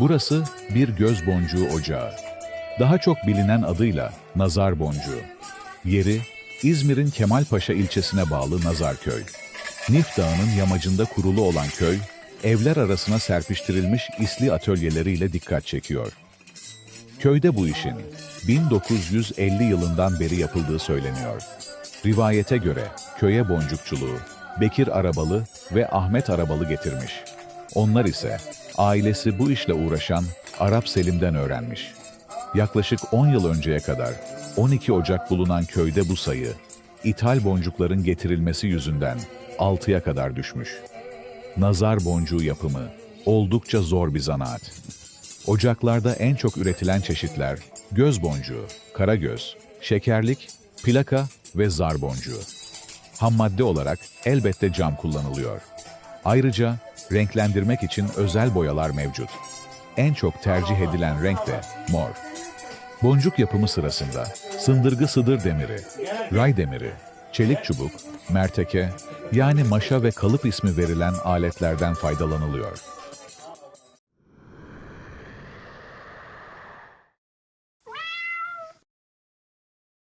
Burası bir göz boncuğu ocağı. Daha çok bilinen adıyla nazar boncuğu. Yeri İzmir'in Kemalpaşa ilçesine bağlı Nazarköy. Nif Dağı'nın yamacında kurulu olan köy, evler arasına serpiştirilmiş isli atölyeleriyle dikkat çekiyor. Köyde bu işin 1950 yılından beri yapıldığı söyleniyor. Rivayete göre köye boncukçuluğu Bekir Arabalı ve Ahmet Arabalı getirmiş. Onlar ise ailesi bu işle uğraşan Arap Selim'den öğrenmiş. Yaklaşık 10 yıl önceye kadar 12 Ocak bulunan köyde bu sayı, ithal boncukların getirilmesi yüzünden 6'ya kadar düşmüş. Nazar boncuğu yapımı oldukça zor bir zanaat. Ocaklarda en çok üretilen çeşitler göz boncuğu, karagöz, şekerlik, plaka ve zar boncuğu. Ham madde olarak elbette cam kullanılıyor. Ayrıca renklendirmek için özel boyalar mevcut. En çok tercih edilen renk de mor. Boncuk yapımı sırasında sındırgı sıdır demiri, ray demiri, çelik çubuk, merteke yani maşa ve kalıp ismi verilen aletlerden faydalanılıyor.